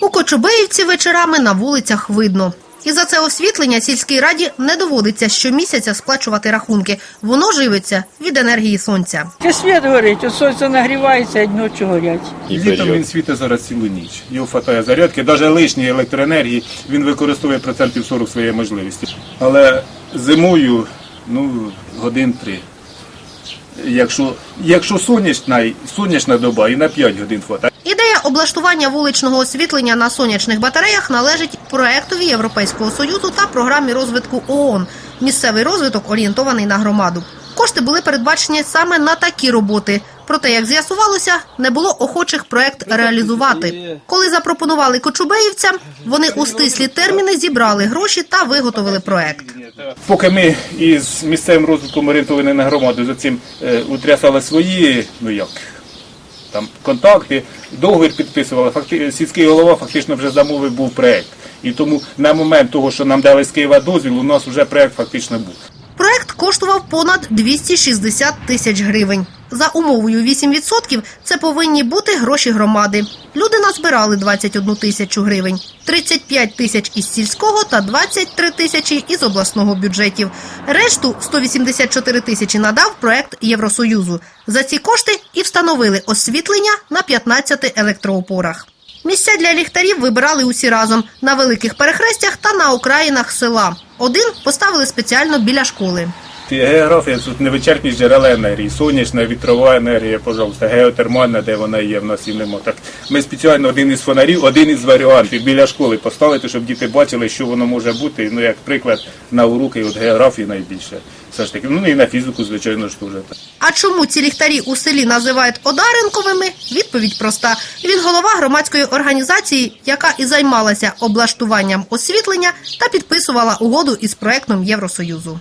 У Кочубеївці вечорами на вулицях видно. І за це освітлення сільській раді не доводиться щомісяця сплачувати рахунки. Воно живиться від енергії сонця. Світ горить, от сонце нагрівається, а ночі горять. Літом він світить зараз цілу ніч. Його хватає зарядки, навіть лишньої електроенергії він використовує процентів 40 своєї можливості. Але зимою ну, годин три. Якщо, якщо сонячна, сонячна доба і на 5 годин хватає. Облаштування вуличного освітлення на сонячних батареях належить проектові Європейського союзу та програмі розвитку ООН. Місцевий розвиток орієнтований на громаду. Кошти були передбачені саме на такі роботи. Проте, як з'ясувалося, не було охочих проект реалізувати. Коли запропонували кочубеївцям, вони у стислі терміни зібрали гроші та виготовили проект. Поки ми із місцевим розвитком орієнтовані на громаду за цим е, утрясали свої, ну як, там контакти, договір підписували. Факти, сільський голова фактично вже замовив був проект. І тому на момент того, що нам дали з Києва дозвіл, у нас вже проект фактично був. Проект коштував понад 260 тисяч гривень. За умовою 8% це повинні бути гроші громади. Люди назбирали 21 тисячу гривень, 35 тисяч із сільського та 23 тисячі із обласного бюджетів. Решту 184 тисячі надав проект Євросоюзу. За ці кошти і встановили освітлення на 15 електроопорах. Місця для ліхтарів вибирали усі разом на великих перехрестях та на окраїнах села. Один поставили спеціально біля школи. Географія тут невичерпні джерела енергії, сонячна, вітрова енергія, пожалуйста, геотермальна, де вона є, в нас і нема. Так ми спеціально один із фонарів, один із варіантів біля школи поставити, щоб діти бачили, що воно може бути. Ну, як приклад, на уроки от географії найбільше. Все ж таки, ну і на фізику, звичайно ж теж. А чому ці ліхтарі у селі називають одаренковими? Відповідь проста. Він голова громадської організації, яка і займалася облаштуванням освітлення та підписувала угоду із проектом Євросоюзу.